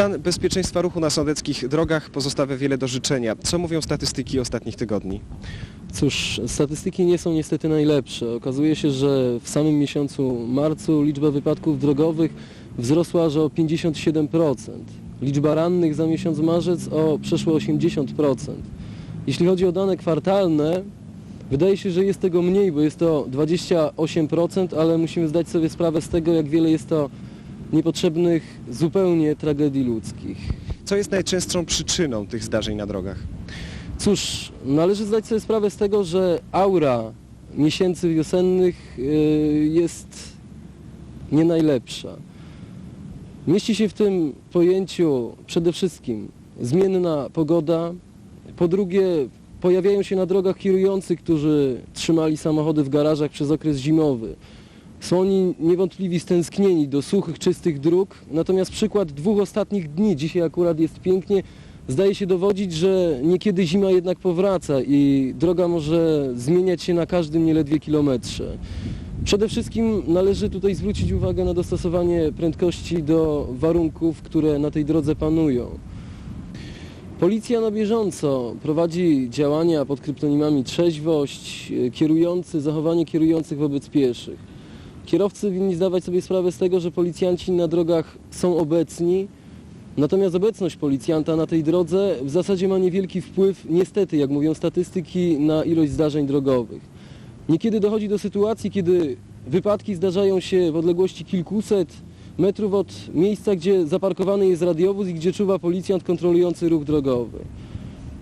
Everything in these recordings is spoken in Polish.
Stan bezpieczeństwa ruchu na sądeckich drogach pozostawia wiele do życzenia. Co mówią statystyki ostatnich tygodni? Cóż, statystyki nie są niestety najlepsze. Okazuje się, że w samym miesiącu marcu liczba wypadków drogowych wzrosła aż o 57%. Liczba rannych za miesiąc marzec o przeszło 80%. Jeśli chodzi o dane kwartalne, wydaje się, że jest tego mniej, bo jest to 28%, ale musimy zdać sobie sprawę z tego, jak wiele jest to niepotrzebnych zupełnie tragedii ludzkich. Co jest najczęstszą przyczyną tych zdarzeń na drogach? Cóż, należy zdać sobie sprawę z tego, że aura miesięcy wiosennych y, jest nie najlepsza. Mieści się w tym pojęciu przede wszystkim zmienna pogoda, po drugie pojawiają się na drogach kierujący, którzy trzymali samochody w garażach przez okres zimowy. Są oni niewątpliwie stęsknieni do suchych, czystych dróg, natomiast przykład dwóch ostatnich dni, dzisiaj akurat jest pięknie, zdaje się dowodzić, że niekiedy zima jednak powraca i droga może zmieniać się na każdym nieledwie kilometrze. Przede wszystkim należy tutaj zwrócić uwagę na dostosowanie prędkości do warunków, które na tej drodze panują. Policja na bieżąco prowadzi działania pod kryptonimami trzeźwość, kierujący, zachowanie kierujących wobec pieszych. Kierowcy winni zdawać sobie sprawę z tego, że policjanci na drogach są obecni, natomiast obecność policjanta na tej drodze w zasadzie ma niewielki wpływ, niestety, jak mówią statystyki, na ilość zdarzeń drogowych. Niekiedy dochodzi do sytuacji, kiedy wypadki zdarzają się w odległości kilkuset metrów od miejsca, gdzie zaparkowany jest radiowóz i gdzie czuwa policjant kontrolujący ruch drogowy.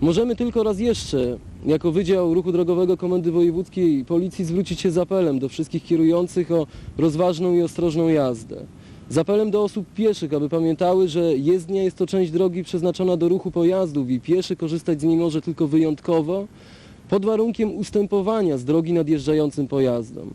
Możemy tylko raz jeszcze, jako Wydział Ruchu Drogowego Komendy Wojewódzkiej Policji, zwrócić się z apelem do wszystkich kierujących o rozważną i ostrożną jazdę. Z apelem do osób pieszych, aby pamiętały, że jezdnia jest to część drogi przeznaczona do ruchu pojazdów i pieszy korzystać z niej może tylko wyjątkowo, pod warunkiem ustępowania z drogi nadjeżdżającym pojazdom.